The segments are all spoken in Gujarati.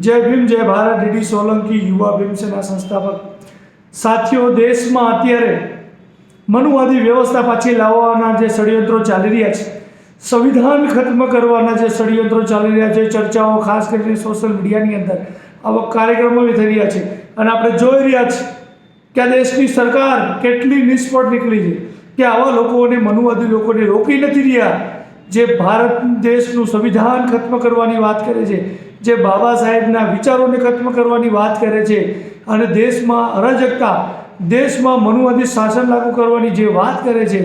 જય ભીમ, જય ભારત, ડીડી સોલંકી, યુવા ભીમસેના સંસ્થાપક. સાથીઓ, દેશમાં અત્યારે મનુવાદી વ્યવસ્થા પાછી લાવવાના જે ષડયંત્રો ચાલી રહ્યા છે, સંવિધાન ખત્મ કરવાના જે ષડયંત્રો ચાલી રહ્યા છે, ચર્ચાઓ ખાસ કરીને સોશિયલ મીડિયાની અંદર, આવા કાર્યક્રમો બી થઈ રહ્યા છે. અને આપણે જોઈ રહ્યા છીએ કે આ દેશની સરકાર કેટલી નિષ્ફળ નીકળી છે, કે આવા લોકોને, મનુવાદી લોકોને રોકી નથી રહ્યા, જે ભારત દેશનું સંવિધાન ખત્મ કરવાની વાત કરે છે. જે બાબા સાહેબના વિચારોને ખત્મ કરવાની વાત કરે છે અને દેશમાં અરાજકતા, દેશમાં મનુવાદી શાસન લાગુ કરવાની જે વાત કરે છે,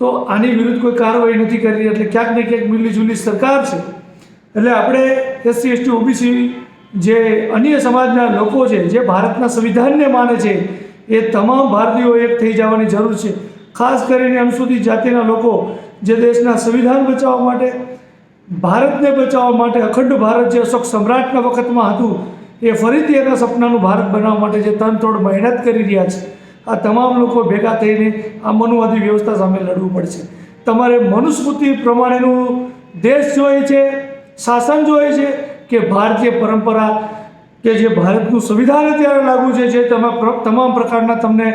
તો આની વિરુદ્ધ કોઈ કાર્યવાહી નથી કરી એટલે ક્યાંક ને ક્યાંક મિલીજુલી સરકાર છે. એટલે આપણે એસસી, એસટી, ઓબીસી જે અન્ય સમાજના લોકો છે, જે ભારતના સંવિધાનને માને છે, એ તમામ ભારતીયો એક થઈ જવાની જરૂર છે. ખાસ કરીને અનુસૂચિત જાતિના લોકો જે દેશના સંવિધાન બચાવવા માટે ભારતને બચાવવા માટે અખંડ ભારત જે અશોક સમ્રાટના વખતમાં હતું, એ ફરીથી એના સપનાનું ભારત બનાવવા માટે જે તનતોડ મહેનત કરી રહ્યા છે, આ તમામ લોકો ભેગા થઈને આ મનુવાદી વ્યવસ્થા સામે લડવું પડશે. તમારે મનુસ્મૃતિ પ્રમાણેનું દેશ જોઈએ છે, શાસન જોઈએ છે, કે ભારતીય પરંપરા, કે જે ભારતનું સંવિધાન અત્યારે લાગુ છે, જે તમામ પ્રકારના તમને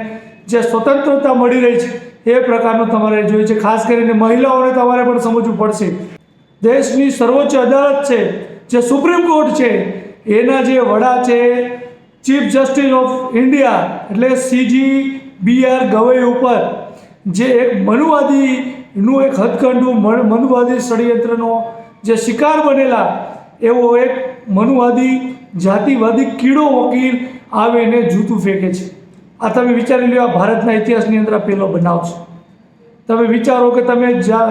જે સ્વતંત્રતા મળી રહી છે, એ પ્રકારનું તમારે જોઈએ છે. ખાસ કરીને મહિલાઓને તમારે પણ સમજવું પડશે. દેશની સર્વોચ્ચ અદાલત છે, જે સુપ્રીમ કોર્ટ છે, એના જે વડા છે, ચીફ જસ્ટિસ ઓફ ઇન્ડિયા એટલે સીજી બી આર ગવઈ ઉપર, જે એક મનુવાદીનું એક હથકંડું મનુવાદી ષડયંત્રનો જે શિકાર બનેલા, એવો એક મનુવાદી જાતિવાદી કીડો વકીલ આવીને જૂતું ફેંકે છે. આ તમે વિચારી લો આ ભારતના ઇતિહાસની અંદર પહેલો બનાવ છે. તમે વિચારો કે તમે જા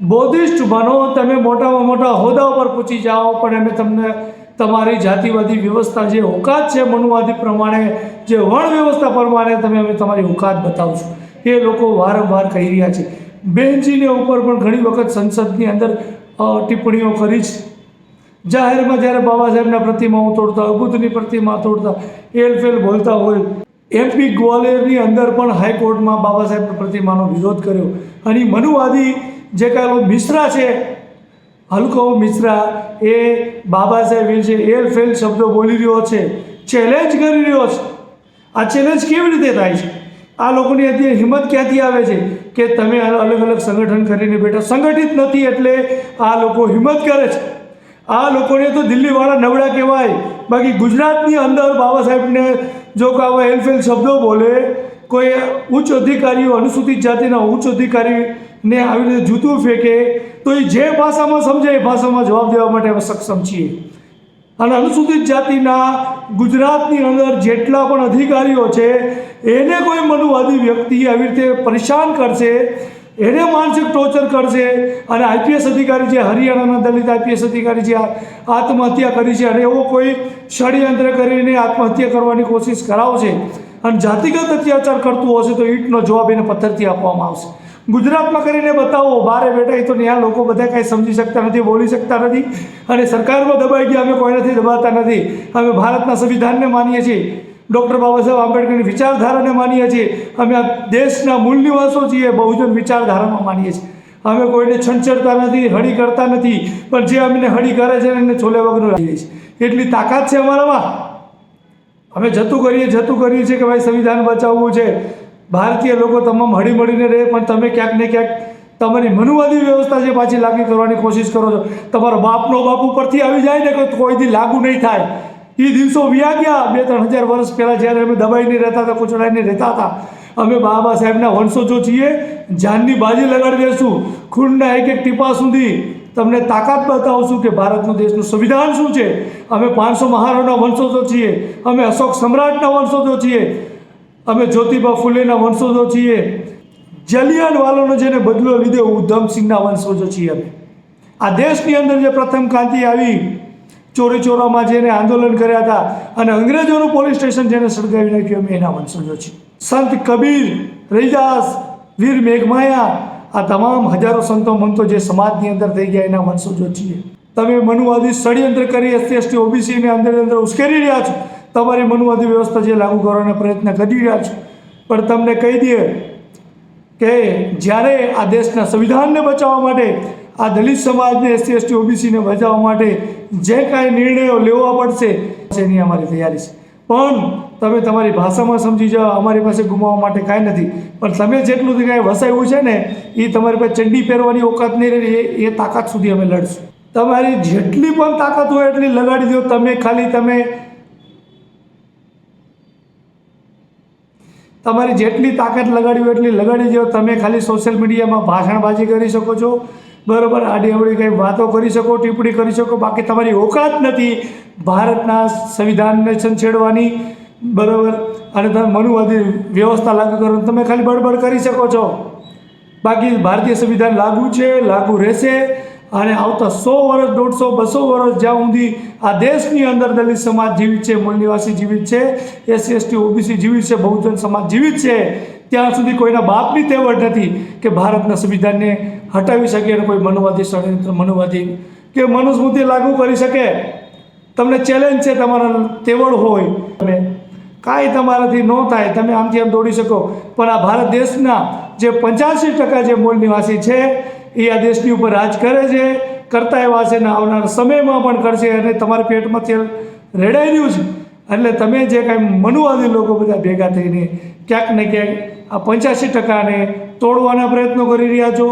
બૌદ્ધિસ્ટ બનો, તમે મોટામાં મોટા હોદ્દા ઉપર પહોંચી જાઓ, પણ અમે તમને તમારી જાતિવાદી વ્યવસ્થા જે ઓકાત છે મનુવાદી પ્રમાણે, જે વર્ણ વ્યવસ્થા પ્રમાણે તમે અમે તમારી ઓકાત બતાવશો. એ લોકો વારંવાર કહી રહ્યા છે. બેનજીને ઉપર પણ ઘણી વખત સંસદની અંદર ટિપ્પણીઓ કરી છે જાહેરમાં જ્યારે બાબા સાહેબના પ્રતિમાઓ તોડતા હોય, બુદ્ધની પ્રતિમા તોડતા, એલફેલ બોલતા હોય. એમપી ગ્વાલિયરની અંદર પણ હાઈકોર્ટમાં બાબા સાહેબની પ્રતિમાનો વિરોધ કર્યો. અને મનુવાદી જે કાંઈ મિશ્રા છે, હલકો મિશ્રા, એ બાબા સાહેબ વિશે એલફેલ શબ્દો બોલી રહ્યો છે ચેલેન્જ કરી રહ્યો છે. આ ચેલેન્જ કેવી રીતે થાય છે? આ લોકોની અત્યારે હિંમત ક્યાંથી આવે છે? કે તમે અલગ અલગ સંગઠન કરીને બેઠા, સંગઠિત નથી એટલે આ લોકો હિંમત કરે છે. આ લોકોને તો દિલ્હીવાળા નબળા કહેવાય. બાકી ગુજરાતની અંદર બાબા સાહેબને જો કે આવા હેલફેલ શબ્દો બોલે, કોઈ ઉચ્ચ અધિકારીઓ, અનુસૂચિત જાતિના ઉચ્ચ અધિકારીને આવી રીતે જૂતું ફેંકે, તો એ જે ભાષામાં સમજે એ ભાષામાં જવાબ દેવા માટે અમે સક્ષમ છીએ. અને અનુસૂચિત જાતિના ગુજરાતની અંદર જેટલા પણ અધિકારીઓ છે, એને કોઈ મનુવાદી વ્યક્તિ આવી રીતે પરેશાન કરશે, એને માનસિક ટોર્ચર કરશે, અને આઈપીએસ અધિકારી જે હરિયાણાના દલિત આઈપીએસ અધિકારી જે આત્મહત્યા કરી છે, અને એવો કોઈ ષડયંત્ર કરીને આત્મહત્યા કરવાની કોશિશ કરાવશે, અને જાતિગત અત્યાચાર કરતું હશે, તો ઈંટનો જવાબ એને પથ્થરથી આપવામાં આવશે. ગુજરાતમાં કરીને બતાવો, બારે બેઠા એ તો ત્યાં લોકો બધા કાંઈ સમજી શકતા નથી, બોલી શકતા નથી અને સરકારમાં દબાઈ ગયા, અમે કોઈનાથી દબાતા નથી. અમે ભારતના સંવિધાનને માનીએ છીએ. ડૉક્ટર બાબા સાહેબ આંબેડકરની વિચારધારાને માનીએ છીએ. અમે આ દેશના મૂળ નિવાસો છીએ, બહુજન વિચારધારામાં માનીએ છીએ. અમે કોઈને છંછેડતા નથી, હળી કરતા નથી, પણ જે અમને હળી કરે છે એને છોલે વગર રાખીએ છીએ. એટલી તાકાત છે અમારામાં? અમે જતું કરીએ જતું કરીએ છીએ કે ભાઈ સંવિધાન બચાવવું છે. ભારતીય લોકો તમામ હળી મળીને રહે, પણ તમે ક્યાંક ને ક્યાંક તમારી મનુવાદી વ્યવસ્થા જે પાછી લાગુ કરવાની કોશિશ કરો છો. તમારો બાપનો બાપ ઉપરથી આવી જાય ને કે કોઈ દી લાગુ નહીં થાય. એ દિવસો વ્યા ગયા બે ત્રણ હજાર વર્ષ પહેલાં જ્યારે અમે દબાઈને રહેતા હતા કુચડાઈને રહેતા હતા. અમે બાબા સાહેબના વંશોજો છીએ, જાનની બાજી લગાડી દઈશું ખૂનના એક એક ટીપા સુધી તમને તાકાત બતાવશું કે ભારતનું દેશનું સંવિધાન શું છે. અમે પાંચસો મહારોના વંશો તો છીએ. અમે અશોક સમ્રાટના વંશજો છીએ. અમે જ્યોતિબા ફૂલેના વંશજો છીએ. જલિયાનવાલાનો જેને બદલો લીધો ઉધમસિંહના વંશજો છીએ અમે. આ દેશની અંદર જે પ્રથમ ક્રાંતિ આવી, ચોરી ચોરામાં જેને આંદોલન કર્યા હતા અને અંગ્રેજોનું પોલીસ સ્ટેશન જેને સળગાવી નાખ્યું અમે એના વંશજો છીએ. સંત કબીર રૈદાસ વીર મેઘમાયા, આ તમામ હજારો સંતો મંતો જે સમાજની અંદર થઈ ગયા એના વંશજો છીએ. તમે મનુવાદી ષડયંત્ર કરી એસટી એસટી ઓબીસીને અંદર અંદર ઉશ્કેરી રહ્યા છો. તમારી મનુવાદી વ્યવસ્થા જે લાગુ કરવાનો પ્રયત્ન કરી રહ્યા છો. પણ તમને કહી દઈએ કે જ્યારે આ દેશના સંવિધાનને બચાવવા માટે, આ દલિત સમાજને એસસી, એસટી, ઓબીસીને બચાવવા માટે જે કાંઈ નિર્ણયો લેવા પડશે એની અમારી તૈયારી છે. પણ તમે તમારી ભાષામાં સમજી જાઓ, અમારી પાસે ગુમાવવા માટે કાંઈ નથી. પણ તમે જેટલું કાંઈ વસાવ્યું છે ને એ તમારી પાસે ચંડી પહેરવાની ઓકાત નહીં રહે એ તાકાત સુધી અમે લડશું. તમારી જેટલી પણ તાકાત હોય, એટલી લગાડી દો. તમે ખાલી તમે તમારી જેટલી તાકાત લગાડવી એટલી લગાડી દો. તમે ખાલી સોશિયલ મીડિયામાં ભાષણબાજી કરી શકો છો. બરાબર આડી અવડી કંઈ વાતો કરી શકો, ટિપ્પણી કરી શકો. બાકી તમારી ઓકાત નથી ભારતના સંવિધાનને છંછેડવાની બરાબર, અને તમે મનુવાદી વ્યવસ્થા લાગુ કરો તમે ખાલી બળબડ કરી શકો છો. બાકી ભારતીય સંવિધાન લાગુ છે, લાગુ રહેશે. અને આવતા સો વર્ષ, દોઢસો, બસો વર્ષ જ્યાં સુધી આ દેશની અંદર દલિત સમાજ જીવિત છે, મૂળ નિવાસી જીવિત છે, એસસી, એસટી, ઓબીસી જીવિત છે, બહુજન સમાજ જીવિત છે, ત્યાં સુધી કોઈના બાપની તેવડ નથી કે ભારતના સંવિધાનને હટાવી શકે અને કોઈ મનુવાદી ષડયંત્ર, મનુવાદી કે મનુસ્મૃતિ લાગુ કરી શકે. તમને ચેલેન્જ છે, તમારા તેવડ હોય. તમે કાંઈ તમારાથી ન થાય, તમે આમથી આમ દોડી શકો. પણ આ ભારત દેશના જે પંચ્યાસી ટકા જે મૂળ નિવાસી છે એ આ દેશની ઉપર રાજ કરે છે, કરતા એવા છે ને આવનાર સમયમાં પણ કરશે અને તમારા પેટમાં તેલ રેડાઈ રહ્યું છે. એટલે તમે જે કાંઈ મનુવાદી લોકો બધા ભેગા થઈને ક્યાંક ને ક્યાંક આ પંચ્યાસી ટકાને તોડવાના પ્રયત્નો કરી રહ્યા છો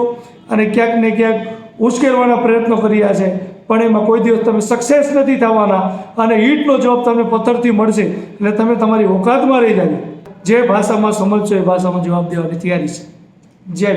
અને ક્યાંક ને ક્યાંક ઉશ્કેરવાના પ્રયત્નો કરી રહ્યા છે. પણ એમાં કોઈ દિવસ તમે સક્સેસ નથી થવાના અને ઈટનો જવાબ તમને પથ્થરથી મળશે. એટલે તમે તમારી ઓકાતમાં રહી જાય જે ભાષામાં સમજશો એ ભાષામાં જવાબ દેવાની તૈયારી છે. જય